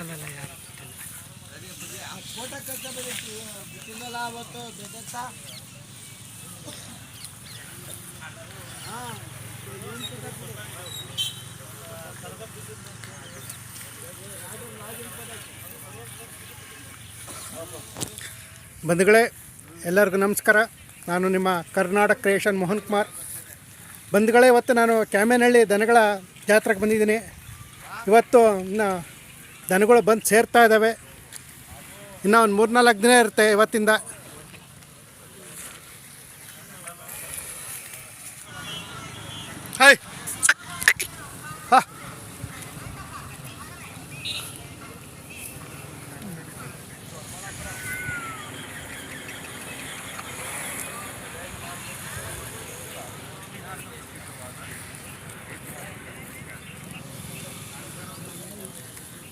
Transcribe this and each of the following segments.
ಅಲ್ಲಲ್ಲ ಬಂಧುಗಳೇ, ಎಲ್ಲರಿಗೂ ನಮಸ್ಕಾರ. ನಾನು ನಿಮ್ಮ ಕರ್ನಾಟಕ ಕ್ರಿಯೇಷನ್ ಮೋಹನ್ ಕುಮಾರ್. ಬಂಧುಗಳೇ, ಇವತ್ತು ನಾನು ಕ್ಯಾಮೇನಹಳ್ಳಿ ದನಗಳ ಜಾತ್ರೆಗೆ ಬಂದಿದ್ದೀನಿ. ಇವತ್ತು ಇನ್ನು ದನಗಳು ಬಂದು ಸೇರ್ತಾ ಇದ್ದಾವೆ ಇನ್ನೂ ಒಂದು ಮೂರ್ನಾಲ್ಕು ದಿನ ಇರುತ್ತೆ ಇವತ್ತಿಂದ. ಹಾಯ್.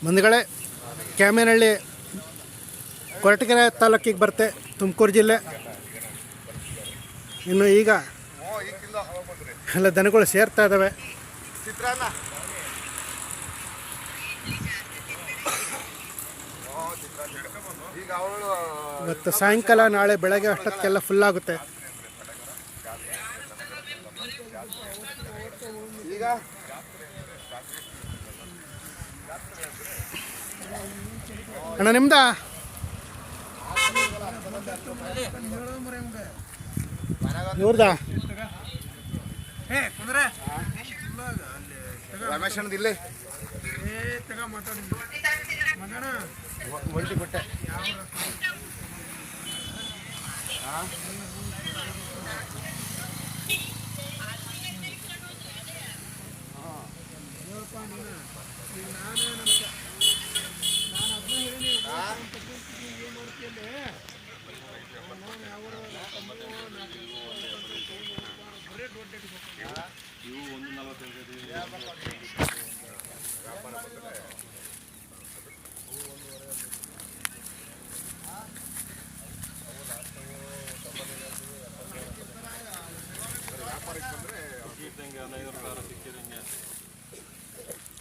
ಬಂಧುಗಳೇ ಕ್ಯಾಮೇನಹಳ್ಳಿ ಕೊರಟಗೆರೆ ತಾಲೂಕಿಗೆ ಬರುತ್ತೆ ತುಮಕೂರು ಜಿಲ್ಲೆ. ಇನ್ನು ಈಗ ಎಲ್ಲ ದನಗಳು ಸೇರ್ತಾ ಇದ್ದಾವೆ ಇವತ್ತು ಸಾಯಂಕಾಲ ನಾಳೆ ಬೆಳಗ್ಗೆ ಅಷ್ಟೊತ್ತಿಗೆಲ್ಲ ಫುಲ್ ಆಗುತ್ತೆ. ಈಗ ಅಣ್ಣ ನಿಮ್ದಾ? ಇವ್ರದಾ? ರಮೇಶ್ ಅಣ್ಣದ ಇಲ್ಲೇ. ಒಂಟಿ ಕೊಟ್ಟೆ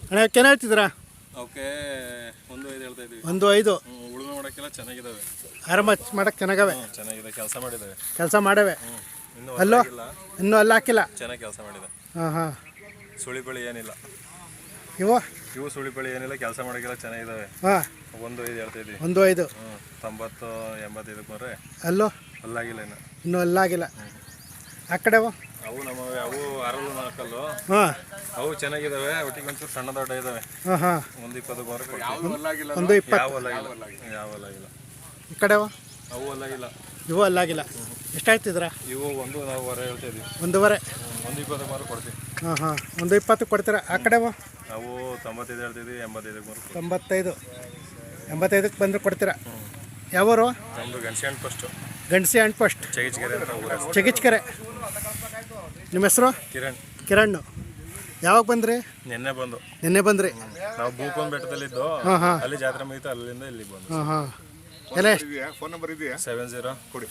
ಅಣ್ಣ ಕೆನ ಹೇಳ್ತಿದ್ದೀರಾ? ಅವಕ್ಕೆ ಒಂದು ಐದು ಹೇಳ್ತಾ ಇದ್ದೀವಿ. ಒಂದು ಐದು. ಚೆನ್ನಾಗಿದ್ದಾವೆ ಆರಂಭ ಮಾಡಕ್ಕೆ ಚೆನ್ನಾಗವೆ. ಹ್ಮ್, ಚೆನ್ನಾಗಿದೆ. ಕೆಲಸ ಮಾಡಿದಾವೆ. ಕೆಲಸ ಮಾಡವೆ. ಇನ್ನೂ ಅಲ್ಲೋ? ಇನ್ನೂ ಅಲ್ಲಿ ಹಾಕಿಲ್ಲ? ಚೆನ್ನಾಗಿ ಕೆಲಸ ಮಾಡಿದೆ ಹಾಂ ಹಾಂ. ಸುಳಿಪಳಿ ಏನಿಲ್ಲ. ಇವು? ಇವು ಸುಳಿಪಳಿ ಏನಿಲ್ಲ ಕೆಲಸ ಮಾಡೋಕ್ಕೆಲ್ಲ ಚೆನ್ನಾಗಿದಾವೆ. ಹಾಂ. ಒಂದು ಐದು ಹೇಳ್ತಾ ಇದೀವಿ ಒಂದು ಐದು. ಹ್ಞೂ ತೊಂಬತ್ತು ಎಂಬತ್ತೈದಕ್ಕೆ ಬಂದರೆ ಅಲ್ಲೋ? ಅಲ್ಲಾಗಿಲ್ಲ ಇನ್ನು. ಇನ್ನೂ ಅಲ್ಲಾಗಿಲ್ಲ. ಆ ಕಡೆವು ಅವು? ನಮ್ಮವೆ ಅವು ಅರಳು ನಾಲ್ಕಲ್ಲು. ಹಾಂ. ಅವು ಚೆನ್ನಾಗಿದಾವೆ ಒಟ್ಟಿಗೆ ಒಂಚೂರು ಸಣ್ಣ ದೊಡ್ಡ ಇದಾವೆ. ಹಾಂ ಹಾಂ. ಒಂದು ಇಪ್ಪತ್ತಕ್ಕೆ ಬಂದರೆ ಒಂದು ಇಪ್ಪತ್ತು. ಯಾವ ಅಲ್ಲಾಗಿಲ್ಲ ಯಾವ ಅಲ್ಲಾಗಿಲ್ಲ ಈ ಕಡೆ ಅವು? ಅಲ್ಲಾಗಿಲ್ಲ ಇವು ಅಲ್ಲಾಗಿಲ್ಲ ಎಷ್ಟಾಯ್ತಿದ್ರ? ಇವು ಒಂದು ನಾವು ಹೇಳ್ತಾ ಇದೀವಿ. ಒಂದೂವರೆ. ಒಂದು ಇಪ್ಪತ್ತಕ್ಕೆ ಮಾರು ಕೊಡ್ತೀವಿ. ಹಾಂ ಹಾಂ. ಒಂದು ಇಪ್ಪತ್ತು ಕೊಡ್ತೀರಾ? ಆ ಕಡೆ ಅವು? ತೊಂಬತ್ತೈದು ಹೇಳ್ತಿದ್ವಿ ಎಂಬತ್ತೈದಕ್ಕೆ ಮಾರು ತೊಂಬತ್ತೈದು. ಎಂಬತ್ತೈದಕ್ಕೆ ಬಂದರೆ ಕೊಡ್ತೀರಾ? ಯಾವೂರು ನಮ್ಮದು ಗಣಸಿ ಹಣ್ಣು ಫಸ್ಟು ಗಣಸಿ ಹಣ್ಣು ಫಸ್ಟ್ ಹೆಸರು. ಚಗಿಚ್ಕೆರೆ. ನಿಮ್ಮ ಹೆಸರು? ಕಿರಣ್. ಕಿರಣ್. ಯಾವಾಗ ಬಂದ್ರಿ? ನಿನ್ನೆ ಬಂದು. ನಿನ್ನೆ ಬಂದ್ರಿ? ನಾವು ಭೂಕೊಂಡ್ ಬೆಟ್ಟದಲ್ಲಿ ಇದ್ದು ಹಾಂ. ಅಲ್ಲಿ ಜಾತ್ರೆ ಮುಗಿತು ಅಲ್ಲಿಂದ ಇಲ್ಲಿಗೆ ಬಂದು. ಹಾಂ ಹಾಂ. ಎಲ್ಲ ಎಷ್ಟು ಇದೆಯಾ? ಫೋನ್ ನಂಬರ್ ಇದೆಯಾ? ಸೆವೆನ್ ಜೀರೋ ಕೊಡಿ.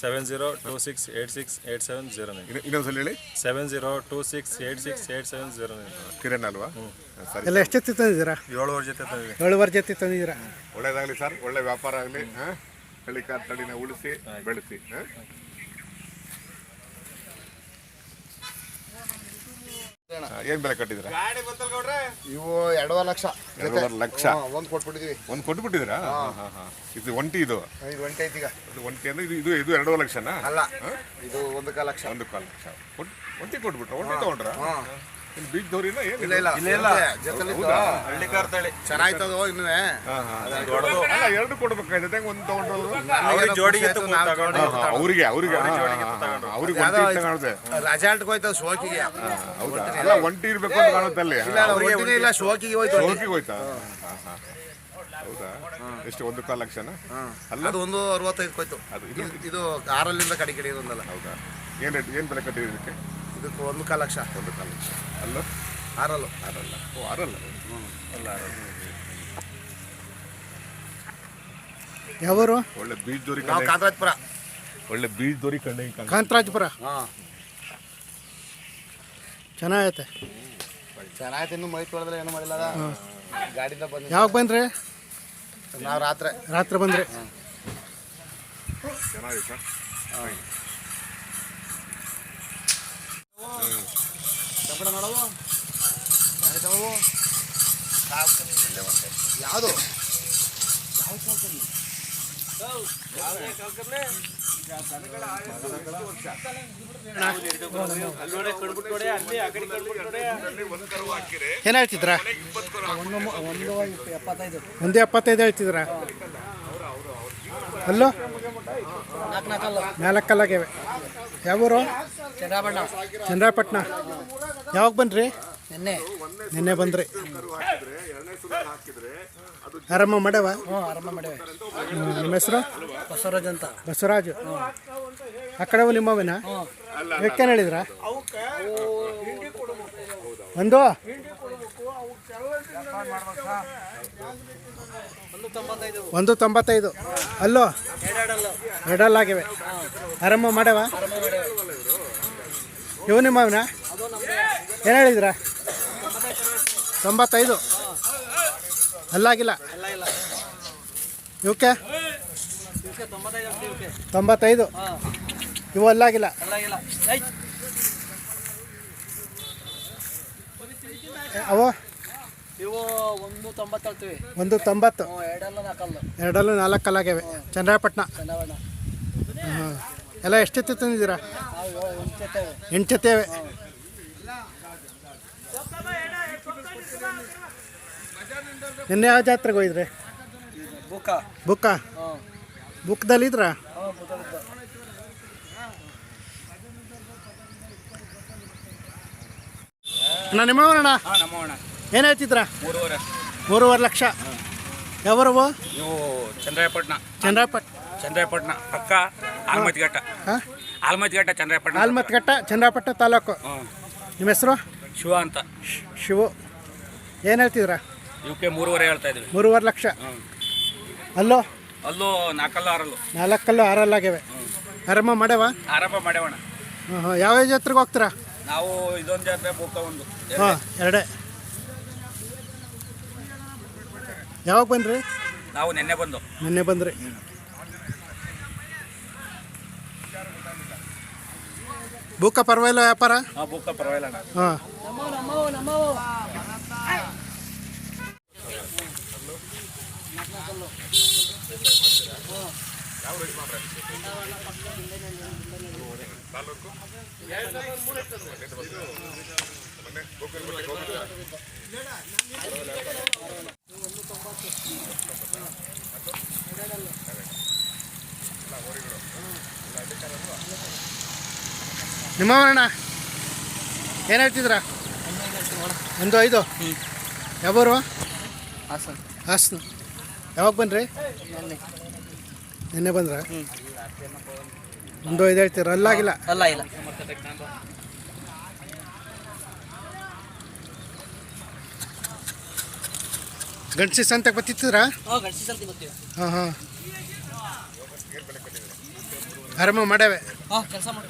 Seven zero two six eight six eight seven zero nine ಇನ್ನು- ಇನ್ನೊಂದ್ಸಲ ಹೇಳಿ. Seven zero two six eight six eight seven zero nine Kiran ಅಲ್ವಾ? ಸರಿ. ಎಲ್ಲ ಎಷ್ಟು ಜೊತೆ ತಂದಿದ್ದೀರಾ? ಏಳುವರೆ ಜೊತೆ ತಂದಿವಿ ಏಳುವರೆ ಜೊತೆ ತಂದಿದ್ದೀರಾ? ಒಳ್ಳೇದಾಗಲಿ ಸರ್ ಒಳ್ಳೆ ವ್ಯಾಪಾರ ಆಗಲಿ ಹಳ್ಳಿಕಾರ್ ತಳಿನ ಉಳಿಸಿ ಬೆಳೆಸಿ ಹಾ? ಏನ್ ಬೆಲೆ ಕಟ್ಟಿದ್ರ ಇವು ಎರಡೂವರೆ ಲಕ್ಷ. ಎರಡೂವರೆ ಲಕ್ಷ? ಒಂದ್ ಕೊಟ್ಬಿಟ್ಟಿದೀವಿ. ಒಂದ್ ಕೊಟ್ಬಿಟ್ಟಿದ್ರ ಇದು ಒಂಟಿ ಇದು? ಇದು ಒಂಟೆ ಐತಿ ಈಗ. ಅದು ಒಂಟಿ ಅಂದ್ರೆ ಇದು ಇದು ಇದು ಎರಡೂವರೆ ಲಕ್ಷನಾ? ಅಲ್ಲ ಇದು ಒಂದು ಕಾಲ ಲಕ್ಷ. ಒಂದು ಕಾಲು ಲಕ್ಷ. ಕೊಟ್- ಒಂಟಿ ಕೊಟ್ಬಿಟ್ರ? ಒಂಟಿ ತಗೊಂಡ್ರ? ಇಲ್ಲಿ ಬೀಚ್ ದೌರಿನ ಏನು ಇಲ್ಲ ಇಲ್ಲ. ಇಲ್ಲ ಜೊತೆಲಿ ಹಳ್ಳಿಕಾರ್ ತಳಿ ಚೆನ್ನಾಯ್ತದ ಇನ್ನು ಅಲ್ಲ ಎರಡು ಕೊಡ್ಬೇಕಾಯ್ತದೆ. ಒಂದು ತಗೊಂಡ್ರು ಅವ್ರಿಗೆ ಜೋಡಿಗೆ ಅವರಿಗೆ ಅವರಿಗೆ ಅವ್ರಿಗೆ ಒಂಟಿ ಕಾಣುತ್ತೆ. ಶೋಕಿಗೆ? ಹೌದಾ? ಅಲ್ಲ ಒಂಟಿ ಇರ್ಬೇಕು ಅಂತ ಕಾಣುತ್ತೆ ಅಲ್ಲಿ. ಇಲ್ಲ ಇಲ್ಲ ಶೋಕಿಗೆ ಹೋಯ್ತು. ಹೌದಾ? ಎಷ್ಟು ಒಂದು ಕಾಲು ಲಕ್ಷನಾ? ಅಲ್ಲ? ಅದು ಒಂದು ಅರವತ್ತೈದು ಹೋಯ್ತು ಅದು ಇದು ಆರಲ್ಲಿಂದ ಕಡೆ ಕಡೆ ಇದೊಂದಲ್ಲ ಹೌದಾ? ಏನು ರೇಟ್ ಏನು ಬೆಲೆ ಕಟ್ಟಿದೆ ಇದಕ್ಕೆ? ಇದಕ್ಕೆ ಒಂದು ಕಾಲು ಲಕ್ಷ ಒಂದು ಕಾಲು ಲಕ್ಷ ಅಲ್ಲ? ಆರಲ್ಲು. ಆರಲ್ಲ. ಓ ಆರಲ್ಲ. ಅಲ್ಲ ಆರಲ್ಲ. ಯಾವರು? ಒಳ್ಳೆ ಬೀಜ್ ದೋರಿ ನಾವು ಕಾಂತರಾಜ್ಪುರ. ಒಳ್ಳೆ ಬೀಜ್ ದೋರಿ ಕಂಡ ಕಾಂತರಾಜ್ಪುರ? ಹಾಂ. ಚೆನ್ನಾಗೈತೆ. ಚೆನ್ನಾಗಿ ಇನ್ನು ಮೈ ತೊಳೆದ್ರೆ ಏನು ಮಾಡಿಲ್ಲ ಗಾಡಿಯಿಂದ ಬಂದು ಯಾವಾಗ ಬಂದ್ರಿ? ನಾವು ರಾತ್ರಿ. ರಾತ್ರಿ ಬಂದ್ರಿ. ಚೆನ್ನಾಗಿತ್ತು ಯಾವುದು ಏನು ಹೇಳ್ತಿದ್ರಾ? ಒಂದು ಎಪ್ಪತ್ತೈದು ಹೇಳ್ತಿದ್ರ? ಅಲ್ಲೋ? ನಾಲ್ಕು ನಾಲ್ಕಲ್ಲ ನಾಲ್ಕಲ್ಲಾಗ್ಯವೆ. ಯಾವೂರು? ಚಂದ್ರಾಪಟ್ಟಣ ಚಂದ್ರಾಪಟ್ಟಣ. ಯಾವಾಗ ಬನ್ರಿ ನಿನ್ನೆ. ನಿನ್ನೆ ಬಂದ್ರಿ. ಆರಾಮ ಮಾಡ್ಯವ? ಹ್ಞೂ ಆರಾಮ ಮಾಡಿವೆ ನಿಮ್ಮ ಹೆಸರು? ಬಸವರಾಜ್ ಅಂತ. ಬಸವರಾಜು. ಆ ಕಡೆವು ನಿಮ್ಮವೇನಾ? ಯಾಕೆ ಹೇಳಿದ್ರ? ಒಂದು. ಒಂದು ತೊಂಬತ್ತೈದು. ಅಲ್ಲೋ? ಎರಡಲ್ಲಾಗಿವೆ ಆರಂಭ ಮಾಡವಾ? ಇವು ನಿಮ್ಮ ಅವನ ಏನು ಹೇಳಿದ್ರ? ತೊಂಬತ್ತೈದು. ಅಲ್ಲಾಗಿಲ್ಲ. ಇವಕ್ಕೆ? ತೊಂಬತ್ತೈದು. ಇವು ಅಲ್ಲಾಗಿಲ್ಲ. ಅವು? ಇವು ಒಂದು ತೊಂಬತ್ತು ಹೇಳ್ತೀವಿ ಒಂದು ತೊಂಬತ್ತು? ಎರಡೆಲ್ಲ ನಾಲ್ಕಲ್ಲ. ಎರಡಲ್ಲೂ ನಾಲ್ಕು ಚಂದ್ರಪಟ್ಟಣ ಹಾಂ ಎಲ್ಲ ಎಷ್ಟೆತ್ತು ತಂದಿದ್ದೀರಾ? ನಾವು ಎಂಟತ್ತೇವೆ. ಎಂಟು ಜೊತೆವೆ ನಿನ್ನೆ ಯಾವ ಜಾತ್ರೆಗೆ ಹೋಗಿದ್ರಿ? ಬುಕ್ಕ. ಬುಕ್ಕ? ಬುಕ್ದಲ್ಲಿದ್ರ ನಿಮ್ಮ ಅಣ್ಣ ನಮ್ಮ ಹಾಂ ನಮ್ಮವಣ್ಣ ಏನು ಹೇಳ್ತಿದ್ರ? ಮೂರುವರೆ. ಮೂರುವರೆ ಲಕ್ಷ. ಯಾವ ಇವು ಚಂದ್ರಾಯಪಟ್ಟಣ. ಚಂದ್ರಾಪಟ್ ಚಂದ್ರಾಯಪಟ್ಟಣ. ಪಕ್ಕ ಆಲ್ಮತ್ಘಟ್ಟ. ಹಾಂ? ಆಲ್ಮತಿಘಟ್ಟ ಚಂದ್ರಾಯಪಟ್ಟಣ. ಆಲ್ಮತ್ಘಟ್ಟ ಚಂದ್ರಾಪಟ್ಟ ತಾಲೂಕು. ಹ್ಞೂ. ನಿಮ್ಮ ಹೆಸರು? ಶಿವ ಅಂತ. ಶಿವ. ಏನು ಹೇಳ್ತಿದ್ರ? ಇವಕ್ಕೆ ಮೂರುವರೆ ಹೇಳ್ತಾ ಇದ್ವಿ. ಮೂರುವರೆ ಲಕ್ಷ. ಹ್ಞೂ. ಅಲ್ಲೋ? ಅಲ್ಲೂ ನಾಲ್ಕಲ್ಲು ಆರಲ್ಲು. ನಾಲ್ಕಲ್ಲು ಆರಲ್ಲಾಗ್ಯವೆ. ಆರಂಭ ಮಾಡ್ಯಾವ ಆರಂಭ ಮಾಡ್ಯಾವಣ ಹಾಂ ಹಾಂ ಯಾವ ಜಾತ್ರೆಗೆ ಹೋಗ್ತೀರಾ? ನಾವು ಇದೊಂದು ಜಾತ್ರೆ ಹೋಗ್ತಾ ಒಂದು. ಹಾಂ ಎರಡೇ. ಯಾವಾಗ ಬಂದ್ರಿ? ನಾವು ನಿನ್ನೆ ಬಂದು. ನಿನ್ನೆ ಬಂದ್ರಿ. ಬುಕ್ಕ ಪರವಾಗಿಲ್ಲ ವ್ಯಾಪಾರ? ಆ ಬುಕ್ಕ ಪರವಾಗಿಲ್ಲ ಅಣ್ಣ. ಹಾಂ. ನಮ್ಮವು ಅಣ್ಣ ಏನು ಹೇಳ್ತಿದ್ರ ಒಂದು ಐದು? ಯಾವರು? ಹಾಸನ್. ಹಾಸನ ಯಾವಾಗ ಬನ್ರಿ? ನಿನ್ನೆ ನಿನ್ನೆ ಬಂದ್ರ ಒಂದು ಐದು ಹೇಳ್ತೀರ? ಅಲ್ಲಾಗಿಲ್ಲ. ಅಲ್ಲ ಇಲ್ಲ ಗಂಡಸಿ ಸಂತೆಗೆ ಬತ್ತಿತ್ತಿದ್ರಾ ಬರ್ತೀವಿ. ಹಾಂ ಹಾಂ. ಆರಾಮ ಮಾಡ್ಯಾವೆ? ಹಾಂ ಕೆಲಸ ಮಾಡಿ.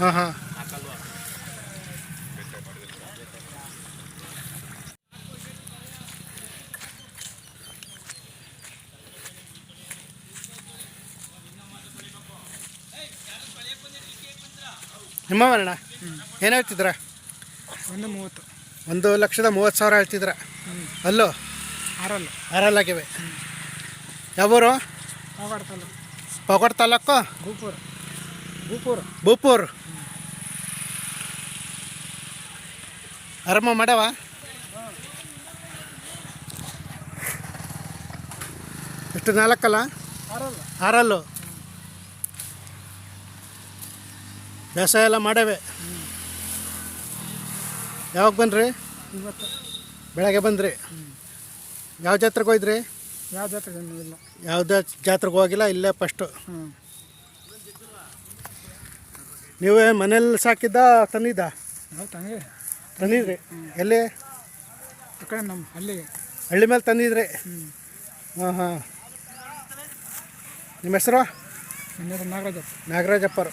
ಹಾಂ ಹಾಂ. ನಿಮ್ಮವರಣ್ಣ? ಏನು ಹೇಳ್ತಿದ್ರ ಒಂದು ಮೂವತ್ತು. ಒಂದು ಲಕ್ಷದ ಮೂವತ್ತು ಸಾವಿರ ಹೇಳ್ತಿದ್ರ ಅಲ್ಲೋ? ಆರಲ್ಲ ಆರಲ್ಲಾಗಿವೆ ಯಾವೂರು? ಪಗಡ್ ತಾಲೂಕು. ಪಗೋಡ್ ತಾಲೂಕು? ಗೂಪೂರ್ ಗೂಪೂರ್ ಬೂಪೂರ್ ಆರಾಮ ಮಾಡವ? ಎಷ್ಟು ನಾಲ್ಕಲ್ಲ? ಆರಲ್ಲ ಆರಲ್ಲು ಬೇಸಾಯ ಎಲ್ಲ ಮಾಡವೆ. ಯಾವಾಗ ಬನ್ರಿ ಇವತ್ತು. ಬೆಳಗ್ಗೆ ಬಂದ್ರಿ? ಯಾವ ಜಾತ್ರೆಗೆ ಹೋಯ್ದ್ರಿ ಯಾವ ಜಾತ್ರೆ ಇಲ್ಲ ಯಾವುದೇ ಜಾತ್ರೆಗೆ ಹೋಗಿಲ್ಲ ಇಲ್ಲೇ ಫಸ್ಟು ಹ್ಞೂ ನೀವೇ ಮನೇಲಿ ಸಾಕಿದ್ದ ತಂದಿದ್ದ? ನಾವು ತಂಗಿ ತಂದಿದ್ರಿ? ಎಲ್ಲಿ? ಆ ಕಡೆ ನಮ್ಮ ಹಳ್ಳಿ. ಹಳ್ಳಿ ಮೇಲೆ ತಂದಿದ್ರಿ? ಹಾಂ ಹಾಂ. ನಿಮ್ಮ ಹೆಸರು? ನನ್ನ ಹೆಸರು ನಾಗರಾಜ ನಾಗರಾಜಪ್ಪರು.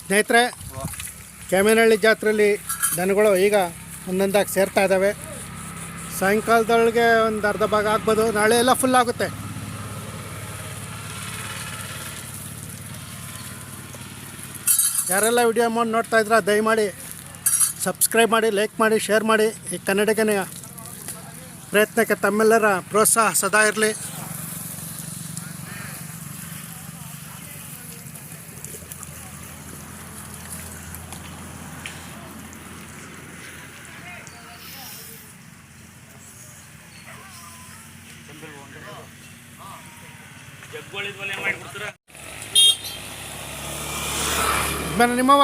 ಸ್ನೇಹಿತರೆ ಕ್ಯಾಮೇನಹಳ್ಳಿ ಜಾತ್ರೆಯಲ್ಲಿ ದನಗಳು ಈಗ ಒಂದೊಂದಾಗಿ ಸೇರ್ತಾ ಇದ್ದಾವೆ ಸಾಯಂಕಾಲದೊಳಗೆ ಒಂದು ಅರ್ಧ ಭಾಗ ಆಗ್ಬೋದು. ನಾಳೆ ಎಲ್ಲ ಫುಲ್ ಆಗುತ್ತೆ. ಯಾರೆಲ್ಲ ವಿಡಿಯೋ ಅಮೌಂಟ್ ನೋಡ್ತಾ ಇದ್ರೆ ದಯಮಾಡಿ ಸಬ್ಸ್ಕ್ರೈಬ್ ಮಾಡಿ ಲೈಕ್ ಮಾಡಿ ಶೇರ್ ಮಾಡಿ. ಈ ಕನ್ನಡಿಗನ ಪ್ರಯತ್ನಕ್ಕೆ ತಮ್ಮೆಲ್ಲರ ಪ್ರೋತ್ಸಾಹ ಸದಾ ಇರಲಿ. ಮಾಡಿಬಿಡ್ತೀರ? ಯಜಮಾನ ನಿಮ್ಮವ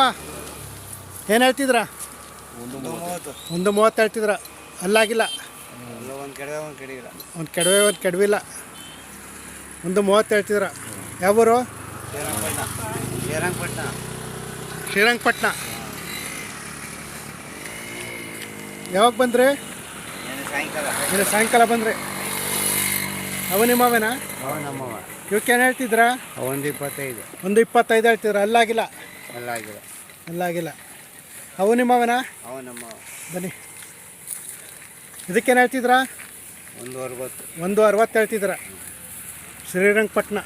ಏನು ಹೇಳ್ತಿದ್ರ? ಒಂದು ಮೂವತ್ತು. ಹೇಳ್ತಿದ್ರ? ಅಲ್ಲಾಗಿಲ್ಲ. ಒಂದು ಕಡೆ ಒಂದು ಕಡೆ ಇಲ್ಲ ಒಂದು ಕೆಡವೆ ಒಂದು ಕೆಡವಿಲ್ಲ. ಒಂದು ಮೂವತ್ತು ಹೇಳ್ತಿದ್ರ? ಯಾವೂರು ಶ್ರೀರಂಗಪಟ್ಟಣ ಶ್ರೀರಂಗಪಟ್ಟಣ ಯಾವಾಗ ಬಂದ್ರಿ? ಸಾಯಂಕಾಲ. ಬಂದ್ರಿ. ಅವ ನಿಮ್ಮವೇನಾ ಅವ ನಮ್ಮವ ಇವಕ್ಕೇನು ಹೇಳ್ತಿದ್ರ? ಒಂದು ಇಪ್ಪತ್ತೈದು ಒಂದು ಇಪ್ಪತ್ತೈದು ಹೇಳ್ತಿದ್ರ? ಅಲ್ಲಾಗಿಲ್ಲ. ಅಲ್ಲಾಗಿಲ್ಲ. ಅಲ್ಲಾಗಿಲ್ಲ. ಅವು ನಿಮ್ಮವನ? ಅವ ನಮ್ಮವ ಬನ್ನಿ. ಇದಕ್ಕೇನು ಹೇಳ್ತಿದ್ರ? ಒಂದು ಅರವತ್ತು. ಒಂದು ಅರವತ್ತು ಹೇಳ್ತಿದ್ರ? ಶ್ರೀರಂಗಪಟ್ಟಣ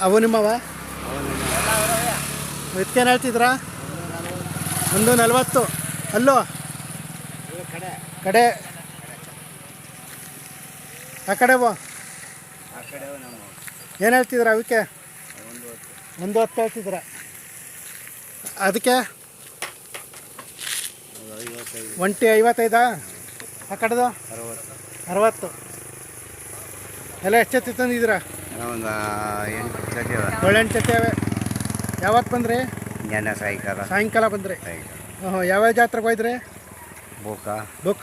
ಅವು ನಿಮ್ಮವ ಅವ ನಮ್ಮವ ಇದಕ್ಕೇನು ಹೇಳ್ತಿದ್ರ? ಒಂದು ನಲ್ವತ್ತು. ಅಲ್ಲೋ ಕಡೆ. ಕಡೆ. ಆ ಕಡೆ ಬೋ ಆ ಕಡೆ ಅವ ನಮ್ಮವ ಏನು ಹೇಳ್ತಿದ್ರ ಅವಕ್ಕೆ? ಒಂದು ಹೊತ್ತು ಹೇಳ್ತಿದ್ರ ಅದಕ್ಕೆ? ಒಂಟಿ ಐವತ್ತೈದಾ? ಆ ಕಡೆದು? ಅರವತ್ತು. ಎಲ್ಲ ಎಷ್ಟು ತಂದಿದ್ದೀರಾ? ಒಂದು ಎಂಟು ಜೊತೆ. ಏಳೆಂಟು ಜೊತೆ ಯಾವತ್ತು ಬಂದ್ರಿ? ನೆನ್ನೆ ಸಾಯಂಕಾಲ. ಸಾಯಂಕಾಲ ಬಂದ್ರಿ. ಹ್ಞೂ ಯಾವ್ಯಾವ ಜಾತ್ರೆಗೆ ಹೋಯ್ದ್ರಿ? ಬೋಕ. ಬೋಕ.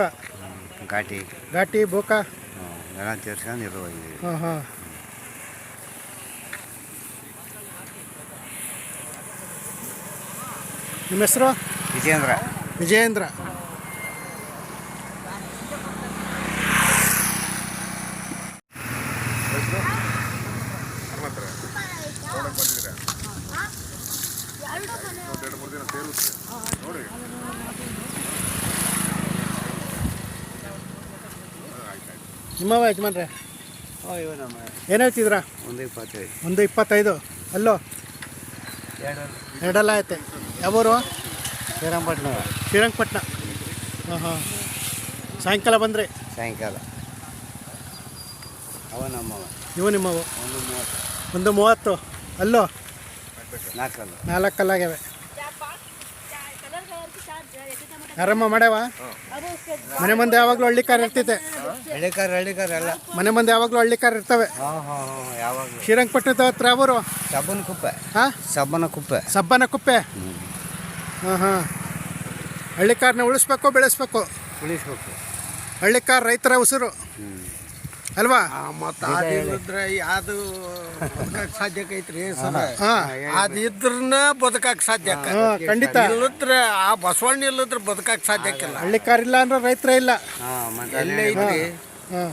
ಘಾಟಿ. ಘಾಟಿ ಬೋಕ. ಹ್ಞೂ ಎಲ್ಲ ತೀರ್ಸ್ಕೊಂಡು ಇರೋ ಹಾಂ ಹಾಂ ನಿಮ್ಮ ಹೆಸರು? ವಿಜೇಂದ್ರ. ವಿಜೇಂದ್ರ. ನಿಮ್ಮವ ಯಜಮಾನ್ರೆ? ಏನು ಹೇಳ್ತಿದ್ರಾ ಒಂದು ಇಪ್ಪತ್ತೈದು. ಒಂದು ಇಪ್ಪತ್ತೈದು. ಅಲ್ಲೋ? ಎರಡಲ್ಲ. ಎರಡೆಲ್ಲ ಐತೆ ಯಾವೂರು? ಶ್ರೀರಂಗಪಟ್ಟಣ ಶ್ರೀರಂಗಪಟ್ಟಣ ಹಾಂ ಹಾಂ ಸಾಯಂಕಾಲ ಬಂದರೆ? ಸಾಯಂಕಾಲ. ಅವ ನಮ್ಮವ. ಇವು ನಿಮ್ಮವು? ಒಂದು ಮೂವತ್ತು. ಒಂದು ಮೂವತ್ತು. ಅಲ್ಲೋ? ನಾಲ್ಕಲ್ಲ. ನಾಲ್ಕಲ್ಲಾಗ್ಯಾವೆ. ಆರಾಮ ಮಾಡ್ಯಾವ? ಮನೆ ಮುಂದೆ ಯಾವಾಗಲೂ ಹಳ್ಳಿ ಕಾರ್ ಇರ್ತೈತೆ. ಹಳ್ಳಿಕಾರ ಹಳ್ಳಿಕಾರ ಎಲ್ಲ. ಮನೆ ಮುಂದೆ ಯಾವಾಗಲೂ ಹಳ್ಳಿ ಕಾರ್ ಇರ್ತವೆ. ಶ್ರೀರಂಗಪಟ್ಟಣದ ಹತ್ರ ಯಾವೂರು? ಸಬ್ಬನ ಕುಪ್ಪೆ. ಹಾಂ? ಸಬ್ಬನ ಕುಪ್ಪೆ. ಸಬ್ಬನ ಕುಪ್ಪೆ. ಹಾಂ ಹಾಂ. ಹಳ್ಳಿ ಕಾರ್ನ ಉಳಿಸ್ಬೇಕು ಬೆಳೆಸ್ಬೇಕು. ಉಳಿಸ್ಬೇಕು. ಹಳ್ಳಿ ಕಾರ್ ರೈತರ ಉಸಿರು. ಅಲ್ವಾ? ಮತ್ತು ಅದಿಲ್ಲದ್ರೆ ಯಾವುದು ಸಾಧ್ಯಕ್ಕೆ ಐತ್ರಿ ಸರ್? ಹಾಂ. ಅದು ಇದ್ರನ್ನ ಬದುಕಕ್ಕೆ ಸಾಧ್ಯ ಖಂಡಿತ. ಇಲ್ಲದ್ರೆ ಆ ಬಸವಣ್ಣ ಇಲ್ಲದ್ರೆ ಬದುಕಕ್ಕೆ ಸಾಧ್ಯಕ್ಕಿಲ್ಲ ಹಳ್ಳಿ ಕಾರ್ ಇಲ್ಲ ಅಂದ್ರೆ ರೈತರ ಇಲ್ಲ. ಎಲ್ಲೇ ಐತ್ರಿ. ಹಾಂ.